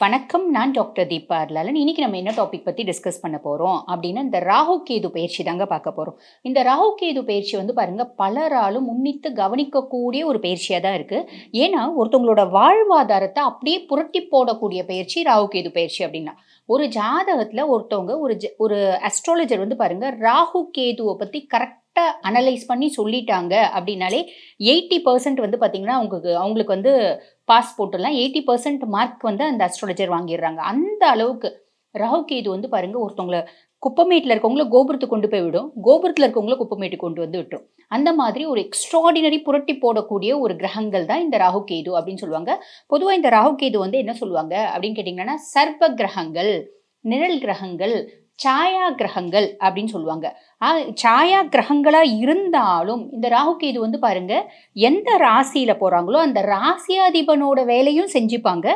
வணக்கம் நான் டாக்டர் தீபா அர்லாலன் இன்னைக்கு நம்ம என்ன டாபிக் பற்றி டிஸ்கஸ் பண்ண போகிறோம் அப்படின்னா இந்த ராகு கேது பயிற்சி தாங்க பார்க்க போகிறோம் இந்த ராகு கேது பயிற்சி வந்து பாருங்கள் பலராலும் முன்னித்து கவனிக்கக்கூடிய ஒரு பயிற்சியாக தான் இருக்குது ஏன்னா ஒருத்தவங்களோட வாழ்வாதாரத்தை அப்படியே புரட்டி போடக்கூடிய பயிற்சி ராகு கேது பயிற்சி அப்படின்னா. ஒரு ஜாதகத்தில் ஒருத்தவங்க ஒரு ஜ- ஒரு அஸ்ட்ராலஜர் வந்து பாருங்கள் ராகு கேதுவை பற்றி கரெக்டாக அனலைஸ் பண்ணி சொல்லிட்டாங்க அப்படின்னாலே எயிட்டி பர்சன்ட் வந்து பார்த்தீங்கன்னா அவங்களுக்கு அவங்களுக்கு வந்து பாஸ் போட்டுலாம் எயிட்டி பர்சன்ட் மார்க் வந்து அந்த அஸ்ட்ராலஜர் வாங்கிடுறாங்க. அந்த அளவுக்கு ராகு கேது வந்து பாருங்க ஒருத்தவங்களை குப்பமேட்டில் இருக்கவங்கள கோபுரத்துக்கு கொண்டு போய் விடும். கோபுரத்தில் இருக்கவங்கள குப்பமேட்டு கொண்டு வந்து விட்டுரும். அந்த மாதிரி ஒரு எக்ஸ்ட்ராடினரி புரட்டி போடக்கூடிய ஒரு கிரகங்கள் தான் இந்த ராகு கேது அப்படின்னு சொல்லுவாங்க. பொதுவாக இந்த ராகு கேது வந்து என்ன சொல்லுவாங்க அப்படின்னு கேட்டிங்கன்னா சர்ப்ப கிரகங்கள் நிழல் கிரகங்கள் சாயா கிரகங்கள் அப்படின்னு சொல்லுவாங்க. ஆ, சாயா கிரகங்களா இருந்தாலும் இந்த ராகு இது வந்து பாருங்க எந்த ராசியில போறாங்களோ அந்த ராசியாதிபனோட வேலையும் செஞ்சுப்பாங்க.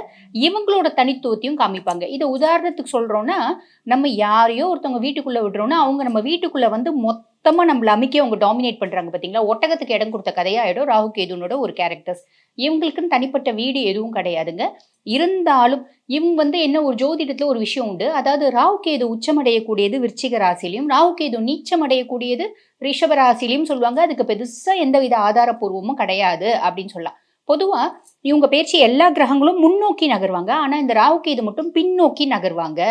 இவங்களோட தனித்துவத்தையும் காமிப்பாங்க. இதை உதாரணத்துக்கு சொல்றோம்னா நம்ம யாரையோ ஒருத்தவங்க வீட்டுக்குள்ள விடுறோம்னா அவங்க நம்ம வீட்டுக்குள்ள வந்து மொத்த சுத்தமாக நம்மள அமைக்க அவங்க டாமினேட் பண்றாங்க பார்த்தீங்களா ஒட்டகத்துக்கு இடம் கொடுத்த கதையாயிடும் ராகு கேதுனோட ஒரு கேரக்டர்ஸ் இவங்களுக்குன்னு தனிப்பட்ட வீடு எதுவும் கிடையாதுங்க. இருந்தாலும் இவங்க வந்து என்ன ஒரு ஜோதிடத்தில் ஒரு விஷயம் உண்டு. அதாவது ராகு கேது உச்சமடையக்கூடியது விருச்சிக ராசிலையும் ராகு கேது நீச்சமடையக்கூடியது ரிஷப ராசிலையும் சொல்லுவாங்க. அதுக்கு பெருசாக எந்தவித ஆதாரப்பூர்வமும் கிடையாது அப்படின்னு சொல்லலாம். பொதுவா இவங்க பேச்சு எல்லா கிரகங்களும் முன்னோக்கி நகருவாங்க. ஆனா இந்த ராகு கேது மட்டும் பின்னோக்கி நகருவாங்க.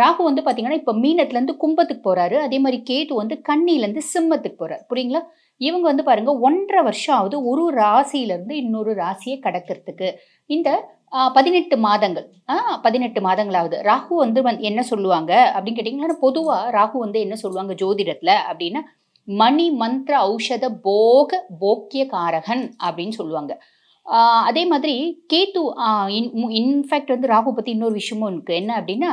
ராகு வந்து பார்த்தீங்கன்னா இப்போ மீனத்துலேருந்து கும்பத்துக்கு போகிறாரு அதே மாதிரி கேது வந்து கண்ணிலேருந்து சிம்மத்துக்கு போகிறார் புரியுங்களா? இவங்க வந்து பாருங்க ஒன்றரை வருஷம் ஆகுது ஒரு ராசியில இருந்து இன்னொரு ராசியை கடக்கிறதுக்கு. இந்த பதினெட்டு மாதங்கள் பதினெட்டு மாதங்களாவது ராகு வந்து வந் என்ன சொல்லுவாங்க அப்படின்னு கேட்டிங்கன்னா பொதுவாக ராகு வந்து என்ன சொல்லுவாங்க ஜோதிடத்தில் அப்படின்னா மணி மந்திர ஔஷத போக போக்கிய காரகன் அப்படின்னு சொல்லுவாங்க. அதே மாதிரி கேத்து இன்ஃபேக்ட் வந்து ராகு பற்றி இன்னொரு விஷயமும் இருக்குது என்ன அப்படின்னா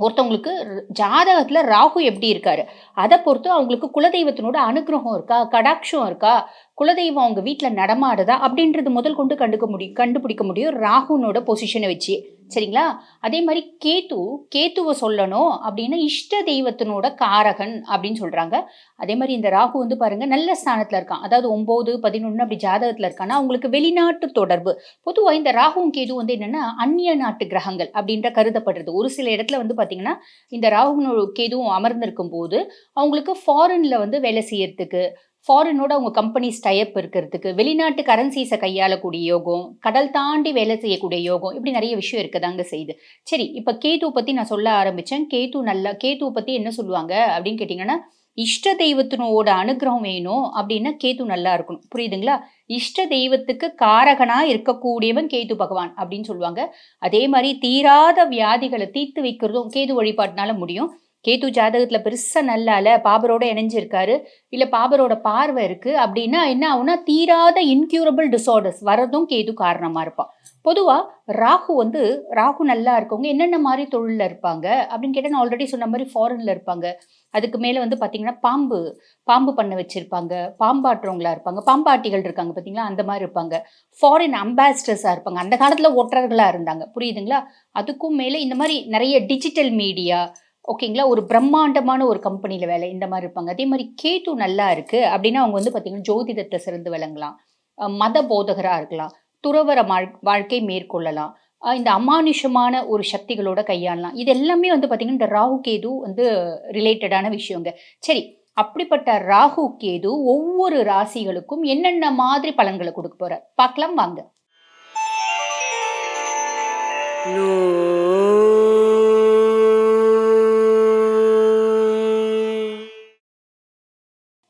ஒருத்தவங்களுக்கு ஜாதகத்தில் ராகு எப்படி இருக்காரு? அதை பொறுத்து அவங்களுக்கு குலதெய்வத்தினோட அனுகிரகம் இருக்கா? கடாட்சம் இருக்கா? குலதெய்வம் அவங்க வீட்டில் நடமாடுதா? அப்படின்றது முதல் கொண்டு கண்டுக்க முடியும் கண்டுபிடிக்க முடியும். ராகுனோட பொசிஷனை வச்சு. சரிங்களா? அதே மாதிரி கேத்து கேத்துவை சொல்லணும் அப்படின்னா இஷ்ட தெய்வத்தினோட காரகன் அப்படின்னு சொல்கிறாங்க அதே மாதிரி இந்த ராகு வந்து பாருங்கள் நல்ல ஸ்தானத்தில் இருக்கான். அதாவது ஒம்பது பதினொன்று அப்படி ஜாதகத்தில் இருக்கான்னா அவங்களுக்கு வெளிநாட்டு தொடர்பு. பொதுவாக இந்த ராகுவும் கேது வந்து என்னென்னா அந்நிய நாட்டு கிரகங்கள் அப்படின்ற கருதப்படுறது. ஒரு சில இடத்துல வந்து பார்த்திங்கன்னா இந்த ராகுனோட கேதுவும் அமர்ந்திருக்கும் போது அவங்களுக்கு ஃபாரினில் வந்து வேலை செய்யறதுக்கு ஃபாரினோட அவங்க கம்பெனிஸ் டைப் இருக்கிறதுக்கு வெளிநாட்டு கரன்சிஸை கையாளக்கூடிய யோகம் கடல் தாண்டி வேலை செய்யக்கூடிய யோகம் இப்படி நிறைய விஷயம் இருக்கதாங்க செய்யுது. சரி இப்போ கேத்து பற்றி நான் சொல்ல ஆரம்பித்தேன் கேத்து நல்லா கேத்துவ பற்றி என்ன சொல்லுவாங்க அப்படின்னு கேட்டிங்கன்னா இஷ்ட தெய்வத்தினோட அனுகிரகம் வேணும் அப்படின்னா கேத்து நல்லா இருக்கணும். புரியுதுங்களா? இஷ்ட தெய்வத்துக்கு காரகனாக இருக்கக்கூடியவன் கேது பகவான் அப்படின்னு சொல்லுவாங்க. அதே மாதிரி தீராத வியாதிகளை தீர்த்து வைக்கிறதும் கேது வழிபாட்டினால முடியும். கேது ஜாதகத்தில் பெருசாக நல்லால பாபரோட இணைஞ்சிருக்காரு. இல்லை பாபரோட பார்வை இருக்குது அப்படின்னா என்ன ஆகுனா தீராத இன்க்யூரபிள் டிசார்டர்ஸ் வரதும் கேது காரணமாக இருப்பான். பொதுவாக ராகு வந்து ராகு நல்லா இருக்கவங்க என்னென்ன மாதிரி தொழிலில் இருப்பாங்க? அப்படின்னு கேட்டால் நான் ஆல்ரெடி சொன்ன மாதிரி ஃபாரினில் இருப்பாங்க. அதுக்கு மேலே வந்து பார்த்தீங்கன்னா பாம்பு பாம்பு பண்ண வச்சுருப்பாங்க. பாம்பாட்டுறவங்களா இருப்பாங்க. பாம்பாட்டிகள் இருக்காங்க பார்த்தீங்களா அந்த மாதிரி இருப்பாங்க. ஃபாரின் அம்பாசிடர்ஸாக இருப்பாங்க. அந்த காலத்தில் ஒற்றர்களாக இருந்தாங்க. புரியுதுங்களா? அதுக்கும் மேலே இந்த மாதிரி நிறைய டிஜிட்டல் மீடியா ஓகேங்களா? ஒரு பிரம்மாண்டமான ஒரு கம்பெனியில் வேலை இந்த மாதிரி இருப்பாங்க. அதே மாதிரி கேது நல்லா இருக்கு. அப்படின்னா அவங்க வந்து பார்த்திங்கன்னா ஜோதிடத்தை சிறந்து விளங்கலாம். மத போதகராக இருக்கலாம். துறவர வாழ்- வாழ்க்கை மேற்கொள்ளலாம். இந்த அமானுஷமான ஒரு சக்திகளோட கையாளலாம். இது எல்லாமே வந்து பார்த்திங்கன்னா இந்த ராகு கேது வந்து ரிலேட்டடான விஷயங்க. சரி அப்படிப்பட்ட ராகு கேது ஒவ்வொரு ராசிகளுக்கும் என்னென்ன மாதிரி பலன்களை கொடுக்க போறார்? பார்க்கலாம் வாங்க.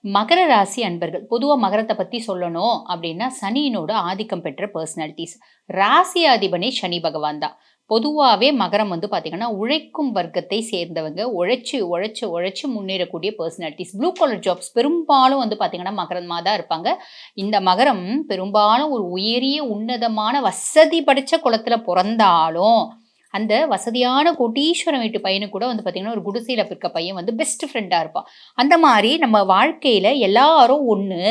மகர ராசி அன்பர்கள் பொதுவாக மகரத்தை பற்றி சொல்லணும் அப்படின்னா சனியினோட ஆதிக்கம் பெற்ற பர்சனாலிட்டிஸ் ராசி அதிபனே சனி பகவான் தான். பொதுவாகவே மகரம் வந்து பார்த்திங்கன்னா உழைக்கும் வர்க்கத்தை சேர்ந்தவங்க உழைச்சி உழைச்சி உழைச்சி முன்னேறக்கூடிய பர்சனாலிட்டிஸ் ப்ளூ கலர் ஜாப்ஸ் பெரும்பாலும் வந்து பார்த்திங்கன்னா மகரமாக தான் இருப்பாங்க. இந்த மகரம் பெரும்பாலும் ஒரு உயரிய உன்னதமான வசதி படித்த குளத்தில் பிறந்தாலும் அந்த வசதியான கோட்டீஸ்வரம் வீட்டு பையனு கூட வந்து பார்த்திங்கன்னா ஒரு குடிசையில் இருக்க பையன் வந்து பெஸ்ட் ஃப்ரெண்டாக இருப்பான். அந்த மாதிரி நம்ம வாழ்க்கையில் எல்லாரும் ஒன்று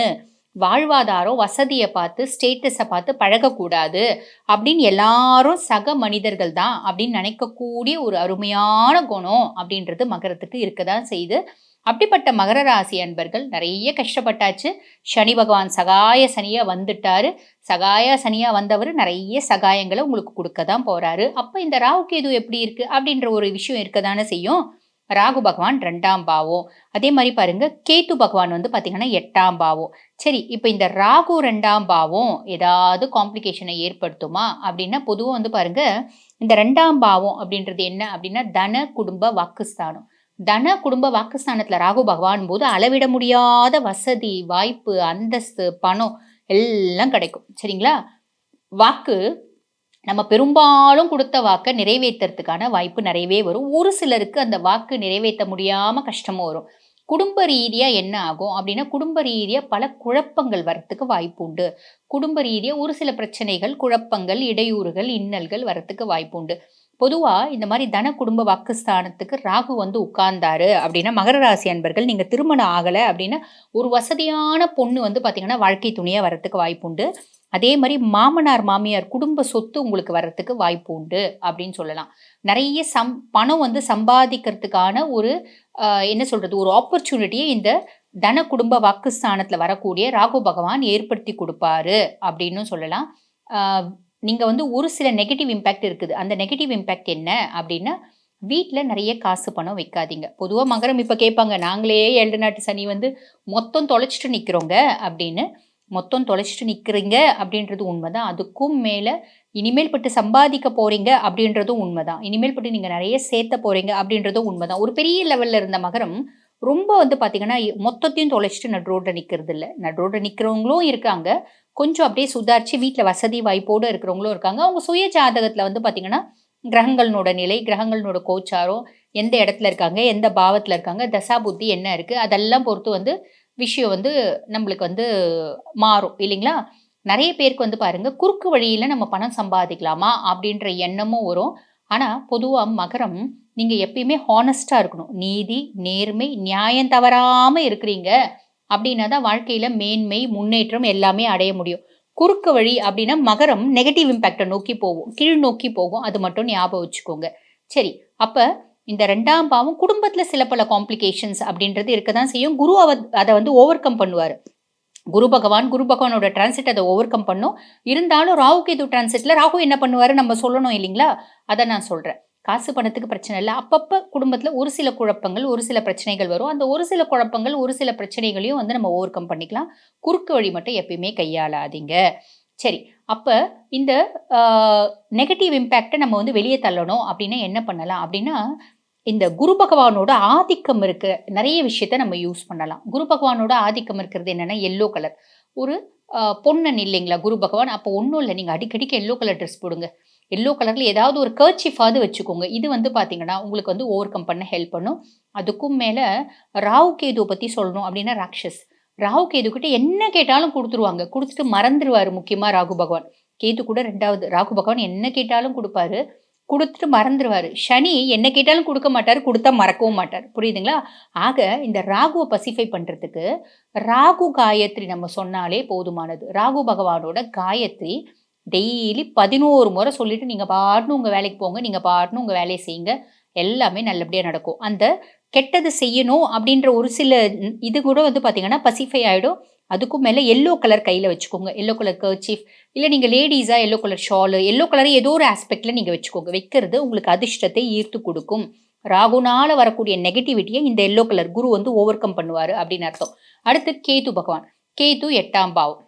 வாழ்வாதாரம் வசதியை பார்த்து ஸ்டேட்டஸை பார்த்து பழகக்கூடாது அப்படின்னு எல்லாரும் சக மனிதர்கள் தான் அப்படின்னு நினைக்கக்கூடிய ஒரு அருமையான குணம் அப்படின்றது மகரத்துக்கு இருக்க தான் செய்யுது. அப்படிப்பட்ட மகர ராசி அன்பர்கள் நிறைய கஷ்டப்பட்டாச்சு. சனி பகவான் சகாய சனியாக வந்துட்டாரு. சகாய சனியாக வந்தவர் நிறைய சகாயங்களை உங்களுக்கு கொடுக்க தான் போகிறாரு அப்போ இந்த ராகு கேது எப்படி இருக்குது அப்படின்ற ஒரு விஷயம் இருக்க தானே செய்யும். ராகு பகவான் ரெண்டாம் பாவம். அதே மாதிரி பாருங்க கேத்து பகவான் வந்து பார்த்தீங்கன்னா எட்டாம் பாவம். சரி இப்போ இந்த ராகு ரெண்டாம் பாவம் ஏதாவது காம்ப்ளிகேஷனை ஏற்படுத்துமா? அப்படின்னா பொதுவாக வந்து பாருங்க இந்த ரெண்டாம் பாவம் அப்படின்றது என்ன? அப்படின்னா தன குடும்ப வாக்குஸ்தானம். தன குடும்ப வாக்குஸ்தானத்தில் ராகு பகவான் போது அளவிட முடியாத வசதி வாய்ப்பு அந்தஸ்து பணம் எல்லாம் கிடைக்கும். சரிங்களா? வாக்கு நம்ம பெரும்பாலும் கொடுத்த வாக்கை நிறைவேற்றுறதுக்கான வாய்ப்பு நிறையவே வரும். ஒரு சிலருக்கு அந்த வாக்கு நிறைவேற்ற முடியாமல் கஷ்டமும் வரும். குடும்ப ரீதியாக என்ன ஆகும் அப்படின்னா குடும்ப ரீதியாக பல குழப்பங்கள் வரத்துக்கு வாய்ப்பு உண்டு. குடும்ப ரீதியாக ஒரு சில பிரச்சனைகள் குழப்பங்கள் இடையூறுகள் இன்னல்கள் வரத்துக்கு வாய்ப்பு உண்டு. பொதுவாக இந்த மாதிரி தன குடும்ப வாக்குஸ்தானத்துக்கு ராகு வந்து உட்கார்ந்தாரு அப்படின்னா மகர ராசி அன்பர்கள் நீங்கள் திருமணம் ஆகலை அப்படின்னா ஒரு வசதியான பொண்ணு வந்து பார்த்திங்கன்னா வாழ்க்கை துணையாக வரத்துக்கு வாய்ப்பு உண்டு. அதே மாதிரி மாமனார் மாமியார் குடும்ப சொத்து உங்களுக்கு வர்றதுக்கு வாய்ப்பு உண்டு அப்படின்னு சொல்லலாம். நிறைய சம் பணம் வந்து சம்பாதிக்கிறதுக்கான ஒரு என்ன சொல்கிறது ஒரு ஆப்பர்ச்சுனிட்டியை இந்த தன குடும்ப வாக்குஸ்தானத்தில் வரக்கூடிய ராகு பகவான் ஏற்படுத்தி கொடுப்பாரு அப்படின்னு சொல்லலாம். நீங்கள் வந்து ஒரு சில நெகட்டிவ் இம்பேக்ட் இருக்குது. அந்த நெகட்டிவ் இம்பேக்ட் என்ன அப்படின்னா வீட்டில் நிறைய காசு பணம் வைக்காதீங்க. பொதுவாக மகரம் இப்போ கேட்பாங்க நாங்களே ஏழு நாட்டு சனி வந்து மொத்தம் தொலைச்சிட்டு நிற்கிறோங்க அப்படின்னு. மொத்தம் தொலைச்சிட்டு நிற்கிறீங்க அப்படின்றது உண்மைதான். அதுக்கும் மேலே இனிமேல் பட்டு சம்பாதிக்க போகிறீங்க அப்படின்றதும் உண்மைதான். இனிமேல் பட்டு நீங்கள் நிறைய சேர்த்த போகிறீங்க அப்படின்றதும் உண்மைதான். ஒரு பெரிய லெவலில் இருந்த மகரம் ரொம்ப வந்து பார்த்தீங்கன்னா மொத்தத்தையும் தொலைச்சிட்டு நட் ரோட்டில் நிற்கிறது இல்லை. நடு ரோட்டில் நிற்கிறவங்களும் இருக்காங்க. கொஞ்சம் அப்படியே சுதாரித்து வீட்டில் வசதி வாய்ப்போடு இருக்கிறவங்களும் இருக்காங்க. அவங்க சுய ஜாதகத்தில் வந்து பார்த்திங்கன்னா கிரகங்களோட நிலை கிரகங்களோட கோச்சாரம் எந்த இடத்துல இருக்காங்க எந்த பாவத்தில் இருக்காங்க தசா புத்தி என்ன இருக்குது அதெல்லாம் பொறுத்து வந்து விஷயம் வந்து நம்மளுக்கு வந்து மாறும் இல்லைங்களா? நிறைய பேருக்கு வந்து பாருங்கள் குறுக்கு வழியில் நம்ம பணம் சம்பாதிக்கலாமா அப்படின்ற எண்ணமும் வரும். ஆனால் பொதுவாக மகரம் நீங்கள் எப்பயுமே ஹானஸ்டாக இருக்கணும். நீதி நேர்மை நியாயம் தவறாமல் இருக்கிறீங்க அப்படின்னா தான் வாழ்க்கையில் மேன்மை முன்னேற்றம் எல்லாமே அடைய முடியும். குறுக்கு வழி அப்படின்னா மகரம் நெகட்டிவ் இம்பேக்டை நோக்கி போகும். கீழ் நோக்கி போகும். அது மட்டும் ஞாபகம் வச்சுக்கோங்க. சரி அப்போ இந்த ரெண்டாம் பாவம் குடும்பத்தில் சில பல காம்ப்ளிகேஷன்ஸ் அப்படின்றது இருக்க தான் செய்யும். குரு அவ அதை வந்து ஓவர் கம் பண்ணுவார். குரு பகவான் குரு பகவானோட டிரான்சிட் அதை ஓவர் கம் பண்ணும். இருந்தாலும் ராகு கேது டிரான்சிட்டில் ராகு என்ன பண்ணுவார்? நம்ம சொல்லணும் இல்லைங்களா? அதை நான் சொல்கிறேன் காசு பணத்துக்கு பிரச்சனை இல்லை. அப்பப்போ குடும்பத்தில் ஒரு சில குழப்பங்கள் ஒரு சில பிரச்சனைகள் வரும். அந்த ஒரு சில குழப்பங்கள் ஒரு சில பிரச்சனைகளையும் வந்து நம்ம ஓவர் கம் பண்ணிக்கலாம். குறுக்கு வழி மட்டும் எப்பயுமே கையாளாதீங்க. சரி அப்போ இந்த நெகட்டிவ் இம்பேக்டை நம்ம வந்து வெளியே தள்ளணும் அப்படின்னா என்ன பண்ணலாம் அப்படின்னா இந்த குரு பகவானோட ஆதிக்கம் இருக்க. நிறைய விஷயத்த நம்ம யூஸ் பண்ணலாம். குரு பகவானோட ஆதிக்கம் இருக்கிறது என்னென்னா எல்லோ கலர் ஒரு பொண்ணன் இல்லைங்களா குரு பகவான்? அப்போ ஒன்றும் இல்லை. நீங்கள் அடிக்கடிக்கு எல்லோ கலர் ட்ரெஸ் போடுங்க. எல்லோ கலரில் ஏதாவது ஒரு கர்ச்சிஃபாவது வச்சுக்கோங்க. இது வந்து பார்த்தீங்கன்னா உங்களுக்கு வந்து ஓவர் கம் பண்ண ஹெல்ப் பண்ணும். அதுக்கும் மேலே ராவு கேதுவை பற்றி சொல்லணும் அப்படின்னா ராக்ஷஸ் ராகு கேது கிட்ட என்ன கேட்டாலும் கொடுத்துருவாங்க. கொடுத்துட்டு மறந்துடுவார் முக்கியமாக ராகு பகவான். கேது கூட ரெண்டாவது ராகு பகவான் என்ன கேட்டாலும் கொடுப்பாரு. கொடுத்துட்டு மறந்துடுவார் சனி என்ன கேட்டாலும் கொடுக்க மாட்டார் கொடுத்தா மறக்கவும் மாட்டார். புரியுதுங்களா? ஆக இந்த ராகுவை பசிஃபை பண்ணுறதுக்கு ராகு காயத்ரி நம்ம சொன்னாலே போதுமானது. ராகு பகவானோட காயத்ரி டெய்லி பதினோரு முறை சொல்லிட்டு நீங்கள் பாட்டுன்னு உங்கள் வேலைக்கு போங்க நீங்கள் பாட்டுன்னு உங்கள் வேலையை செய்யுங்க. எல்லாமே நல்லபடியாக நடக்கும். அந்த கெட்டது செய்யணும் அப்படின்ற ஒரு சில இது கூட வந்து பார்த்தீங்கன்னா பசிஃபை ஆகிடும் அதுக்கும் மேலே எல்லோ கலர் கையில் வச்சுக்கோங்க. எல்லோ கலர் கர்ச்சீஃப் இல்லை நீங்கள் லேடிஸாக yellow colour shawl yellow colour ஏதோ ஒரு ஆஸ்பெக்டில் நீங்கள் வச்சுக்கோங்க. வைக்கிறது உங்களுக்கு அதிர்ஷ்டத்தை ஈர்த்து கொடுக்கும். ராகுனால் வரக்கூடிய நெகட்டிவிட்டியை இந்த எல்லோ கலர் குரு வந்து ஓவர் கம் பண்ணுவார் அப்படின்னு அர்த்தம். அடுத்து கேது பகவான். கேது எட்டாம் பாவம்.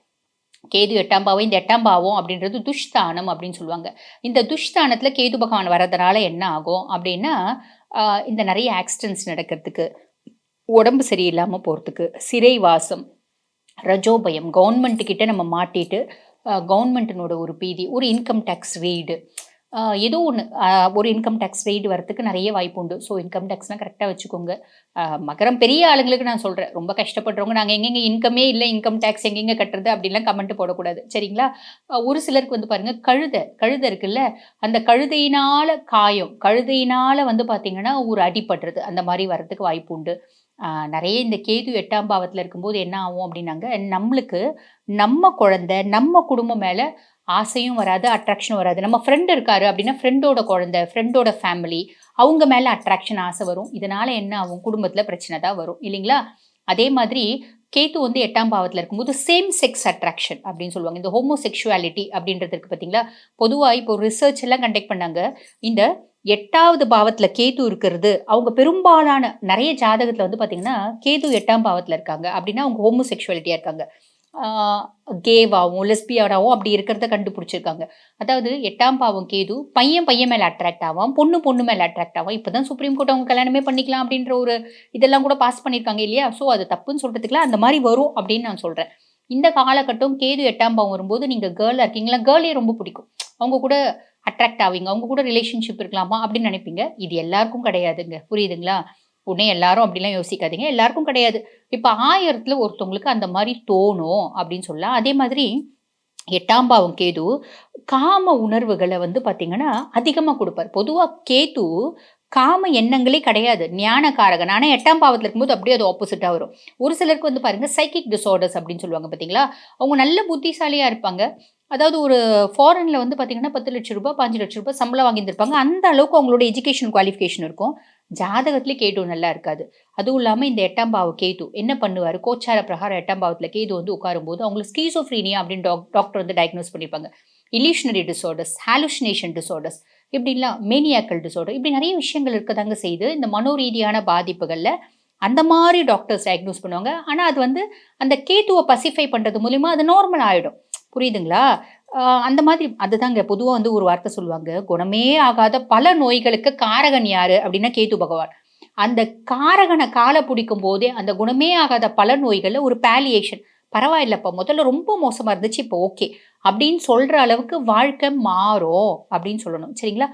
கேது எட்டாம் பாவம் இந்த எட்டாம் பாவம் அப்படின்றது துஷ்தானம் அப்படின்னு சொல்லுவாங்க. இந்த துஷ்தானத்தில் கேது பகவான் வர்றதுனால என்ன ஆகும் அப்படின்னா இந்த நிறைய ஆக்சிடென்ட்ஸ் நடக்கிறதுக்கு உடம்பு சரியில்லாமல் போகிறதுக்கு சிறைவாசம் ரஜோபயம் கவர்மெண்ட்டுக்கிட்ட கிட்ட நம்ம மாட்டிட்டு கவர்மெண்ட்டினோட ஒரு பீதி ஒரு இன்கம் டேக்ஸ் ரெய்டு ஏதோ ஒன்று ஒரு இன்கம் டேக்ஸ் ரெய்டு வரத்துக்கு நிறைய வாய்ப்பு உண்டு. ஸோ இன்கம் டேக்ஸ்லாம் கரெக்டாக வச்சுக்கோங்க. மகரம் பெரிய ஆளுங்களுக்கு நான் சொல்கிறேன் ரொம்ப கஷ்டப்படுறவங்க நாங்கள் எங்கெங்க இன்கமே இல்லை இன்கம் டேக்ஸ் எங்கெங்கே கட்டுறது அப்படிலாம் கமெண்ட் போடக்கூடாது. சரிங்களா? ஒரு சிலருக்கு வந்து பாருங்கள் கழுதை கழுதை இருக்குல்ல அந்த கழுதையினால் காயம் கழுதையினால் வந்து பார்த்திங்கன்னா ஒரு அடிபடுறது அந்த மாதிரி வரதுக்கு வாய்ப்பு உண்டு. நிறைய இந்த கேது எட்டாம் பாவத்தில் இருக்கும்போது என்ன ஆகும் அப்படின்னாங்க நம்மளுக்கு நம்ம குழந்தை நம்ம குடும்பம் மேலே ஆசையும் வராது அட்ராக்ஷனும் வராது. நம்ம ஃப்ரெண்ட் இருக்காரு அப்படின்னா ஃப்ரெண்டோட குழந்தை ஃப்ரெண்டோட ஃபேமிலி அவங்க மேலே அட்ராக்ஷன் ஆசை வரும். இதனால என்ன ஆகும்? குடும்பத்தில் பிரச்சனை தான் வரும். இல்லைங்களா? அதே மாதிரி கேத்து வந்து எட்டாம் பாவத்தில் இருக்கும்போது சேம் செக்ஸ் அட்ராக்ஷன் அப்படின்னு சொல்லுவாங்க. இந்த ஹோமோசெக்சுவாலிட்டி அப்படின்றது அப்படின்றதுக்கு பார்த்தீங்களா பொதுவாக இப்போ ரிசர்ச் எல்லாம் கண்டக்ட் பண்ணாங்க. இந்த எட்டாவது பாவத்தில் கேது இருக்கிறது அவங்க பெரும்பாலான நிறைய ஜாதகத்தில் வந்து பார்த்தீங்கன்னா கேது எட்டாம் பாவத்தில் இருக்காங்க. அப்படின்னா அவங்க ஹோமோசெக்சுவாலிட்டியாக இருக்காங்க. கேவாகவும் லெஸ்பியானாவும் அப்படி இருக்கிறத கண்டுபிடிச்சிருக்காங்க. அதாவது எட்டாம் பாவம் கேது பையன் பையன் மேலே அட்ராக்ட் ஆகும் பொண்ணு பொண்ணு மேலே அட்ராக்ட் ஆகும் இப்போ தான் சுப்ரீம் கோர்ட் அவங்க கல்யாணமே பண்ணிக்கலாம் அப்படின்ற ஒரு இதெல்லாம் கூட பாஸ் பண்ணியிருக்காங்க இல்லையா? ஸோ அது தப்புன்னு சொல்கிறதுக்குலாம் அந்த மாதிரி வரும் அப்படின்னு நான் சொல்கிறேன் இந்த காலகட்டம் கேது எட்டாம் பாவம் வரும்போது நீங்கள் கேர்ளாக இருக்கீங்களா? கேர்ளே ரொம்ப பிடிக்கும். அவங்க கூட அட்ராக்ட் ஆவீங்க அவங்க கூட ரிலேஷன்ஷிப் இருக்கலாமா அப்படின்னு நினைப்பீங்க? இது எல்லாருக்கும் கிடையாதுங்க. புரியுதுங்களா? உடனே எல்லாரும் அப்படிலாம் யோசிக்காதீங்க. எல்லாருக்கும் கிடையாது. இப்போ ஆயிரத்தில் ஒருத்தவங்களுக்கு அந்த மாதிரி தோணும் அப்படின்னு சொல்லலாம் அதே மாதிரி எட்டாம் பாவம் கேது காம உணர்வுகளை வந்து பார்த்தீங்கன்னா அதிகமாக கொடுப்பார். பொதுவாக கேது காம எண்ணங்களே கிடையாது. ஞானக்காரகன். ஆனால் எட்டாம் பாவத்தில் இருக்கும்போது அப்படியே அது ஆப்போசிட்டாக வரும். ஒரு சிலருக்கு வந்து பாருங்கள் சைக்கிக் டிசார்டர்ஸ் அப்படின்னு சொல்லுவாங்க பார்த்தீங்களா அவங்க நல்ல புத்திசாலியாக இருப்பாங்க. அதாவது ஒரு ஃபாரினில் வந்து பார்த்தீங்கன்னா பத்து லட்ச ரூபாய் பாஞ்சு லட்ச ரூபாய் சம்பளம் வாங்கியிருந்திருப்பாங்க. அந்த அளவுக்கு அவங்களோட எஜுகேஷன் குவாலிஃபிகேஷன் இருக்கும். ஜாதகத்திலே கேது நல்லா இருக்காது. அதுவும் இல்லாமல் இந்த எட்டாம் பாவ கேது என்ன பண்ணுவார்? கோச்சார பிரகாரம் எட்டாம் பாவத்தில் கேது வந்து உட்காரும்போது அவங்களுக்கு ஸ்கீசோஃப்ரீனியா அப்படின்னு டாக் டாக்டர் வந்து டயக்னோஸ் பண்ணியிருப்பாங்க. இலியூஷனரி டிசார்டர்ஸ் ஹாலுஷினேஷன் டிசார்டர்ஸ் இப்படிலாம் மேனியாக்கல் டிசார்டர் இப்படி நிறைய விஷயங்கள் இருக்கதாங்க செய்து இந்த மனோரீதியான பாதிப்புகளில் அந்த மாதிரி டாக்டர்ஸ் டயக்னோஸ் பண்ணுவாங்க. ஆனால் அது வந்து அந்த கேத்துவை பசிஃபை பண்ணுறது மூலிமா அது நார்மல் ஆகிடும் புரியுதுங்களா? அந்த மாதிரி அதுதாங்க. பொதுவாக வந்து ஒரு வார்த்தை சொல்லுவாங்க. குணமே ஆகாத பல நோய்களுக்கு காரகன் யாரு? அப்படின்னா கேத்து பகவான். அந்த காரகனை காலை பிடிக்கும் போதே அந்த குணமே ஆகாத பல நோய்களில் ஒரு பேலியேஷன் பரவாயில்லப்பா முதல்ல ரொம்ப மோசமாக இருந்துச்சு இப்போ ஓகே. அப்படின்னு சொல்கிற அளவுக்கு வாழ்க்கை மாறும் அப்படின்னு சொல்லணும். சரிங்களா?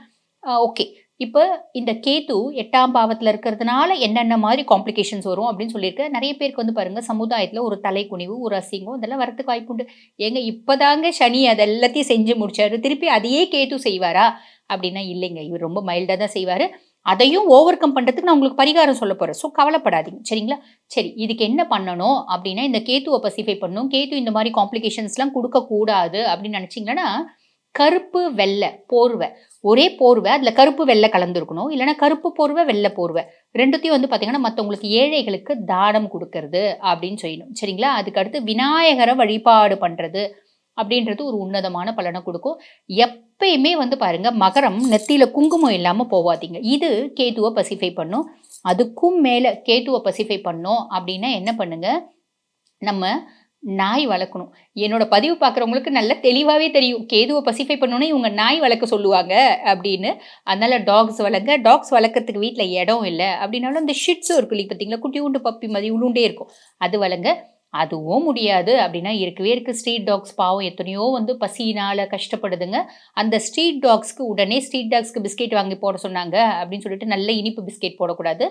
ஓகே. இப்போ இந்த கேத்து எட்டாம் பாவத்தில் இருக்கிறதுனால என்னென்ன மாதிரி காம்ப்ளிகேஷன்ஸ் வரும் அப்படின்னு சொல்லியிருக்க. நிறைய பேருக்கு வந்து பாருங்கள் சமுதாயத்தில் ஒரு தலைக்குனிவு ஒரு அசிங்கம் இதெல்லாம் வரத்துக்கு வாய்ப்புண்டு ஏங்க இப்போதாங்க சனி அது எல்லாத்தையும் செஞ்சு முடிச்சாரு. திருப்பி அதையே கேத்து செய்வாரா? அப்படின்னா இல்லைங்க. இவர் ரொம்ப மைல்டாக தான் செய்வார். அதையும் ஓவர் கம் பண்ணுறதுக்கு நான் உங்களுக்கு பரிகாரம் சொல்ல போகிறேன் ஸோ கவலைப்படாதீங்க. சரிங்களா? சரி இதுக்கு என்ன பண்ணணும் அப்படின்னா இந்த கேத்துவை பசிஃபை பண்ணணும். கேத்து இந்த மாதிரி காம்ப்ளிகேஷன்ஸ்லாம் கொடுக்கக்கூடாது அப்படின்னு நினச்சிங்கன்னா கருப்பு வெள்ளை போர்வை. ஒரே போர்வை அதில் கருப்பு வெள்ளை கலந்துருக்கணும். இல்லைன்னா கருப்பு போர்வை வெள்ளை போர்வை. ரெண்டுத்தையும் வந்து பார்த்தீங்கன்னா மற்றவங்களுக்கு ஏழைகளுக்கு தானம் கொடுக்கறது அப்படின்னு செய்யணும். சரிங்களா? அதுக்கடுத்து விநாயகரை வழிபாடு பண்ணுறது அப்படின்றது ஒரு உன்னதமான பலனை கொடுக்கும். எப்பயுமே வந்து பாருங்க மகரம் நெத்தியில் குங்குமம் இல்லாமல் போவாதீங்க. இது கேதுவை பசிஃபை பண்ணும். அதுக்கும் மேலே கேதுவை பசிஃபை பண்ணோம் அப்படின்னா என்ன பண்ணுங்க? நம்ம நாய் வளர்க்கணும். என்னோட பதிவு பார்க்குறவங்களுக்கு நல்ல தெளிவாகவே தெரியும். கேதுவை பசிஃபை பண்ணோன்னே இவங்க நாய் வளர்க்க சொல்லுவாங்க அப்படின்னு. அதனால் டாக்ஸ் வளர்ங்க. டாக்ஸ் வளர்க்குறதுக்கு வீட்டில் இடம் இல்லை. அப்படின்னாலும் அந்த ஷிட்ஸும் இருக்கு இல்லைங்க பார்த்தீங்களா? குட்டி உண்டு பப்பி மாதிரி உளுண்டே இருக்கும். அது வளங்க அதுவும் முடியாது. அப்படின்னா இருக்கவே இருக்குது ஸ்ட்ரீட் டாக்ஸ் பாவம் எத்தனையோ வந்து பசியினால் கஷ்டப்படுதுங்க. அந்த ஸ்ட்ரீட் டாக்ஸ்க்கு உடனே ஸ்ட்ரீட் டாக்ஸ்க்கு பிஸ்கெட் வாங்கி போட சொன்னாங்க அப்படின்னு சொல்லிட்டு நல்ல இனிப்பு பிஸ்கெட் போடக்கூடாது.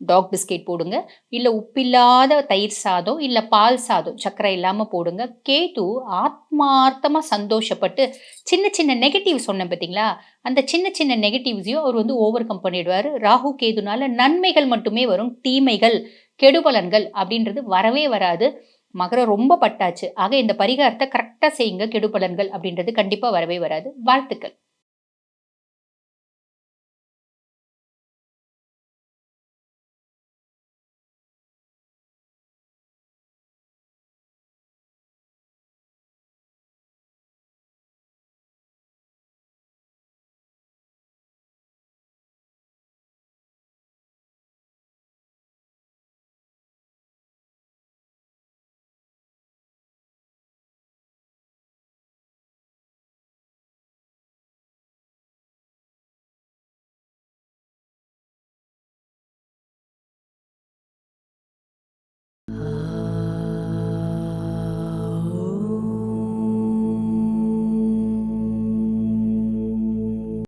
டாக் பிஸ்கெட் போடுங்க. இல்லை உப்பில்லாத தயிர் சாதம் இல்லை பால் சாதம் சர்க்கரை இல்லாமல் போடுங்க. கேது ஆத்மார்த்தமாக சந்தோஷப்பட்டு சின்ன சின்ன நெகட்டிவ் சொன்னேன் பார்த்தீங்களா அந்த சின்ன சின்ன நெகட்டிவ்ஸையும் அவர் வந்து ஓவர் கம் பண்ணிடுவார். ராகு கேதுனால நன்மைகள் மட்டுமே வரும். தீமைகள் கெடுபலன்கள் அப்படின்றது வரவே வராது. மகரம் ரொம்ப பட்டாச்சு. ஆக இந்த பரிகாரத்தை கரெக்டாக செய்யுங்க. கெடுபலன்கள் அப்படின்றது கண்டிப்பாக வரவே வராது. வாழ்த்துக்கள்.